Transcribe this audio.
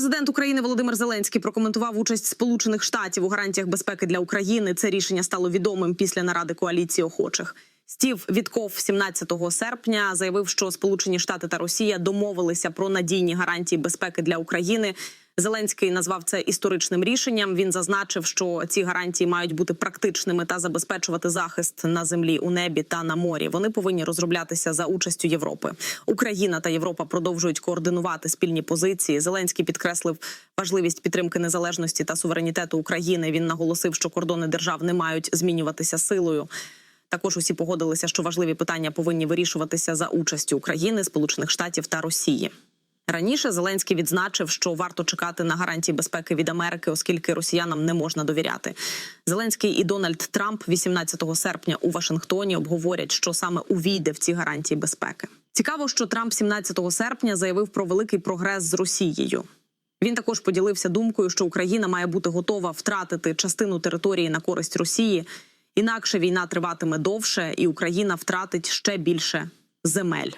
Президент України Володимир Зеленський прокоментував участь Сполучених Штатів у гарантіях безпеки для України. Це рішення стало відомим після наради коаліції охочих. Стів Вітков 17 серпня заявив, що Сполучені Штати та Росія домовилися про надійні гарантії безпеки для України. Зеленський назвав це історичним рішенням. Він зазначив, що ці гарантії мають бути практичними та забезпечувати захист на землі, у небі та на морі. Вони повинні розроблятися за участю Європи. Україна та Європа продовжують координувати спільні позиції. Зеленський підкреслив важливість підтримки незалежності та суверенітету України. Він наголосив, що кордони держав не мають змінюватися силою. Також усі погодилися, що важливі питання повинні вирішуватися за участю України, Сполучених Штатів та Росії. Раніше Зеленський відзначив, що варто чекати на гарантії безпеки від Америки, оскільки росіянам не можна довіряти. Зеленський і Дональд Трамп 18 серпня у Вашингтоні обговорять, що саме увійде в ці гарантії безпеки. Цікаво, що Трамп 17 серпня заявив про великий прогрес з Росією. Він також поділився думкою, що Україна має бути готова втратити частину території на користь Росії. Інакше війна триватиме довше, і Україна втратить ще більше земель.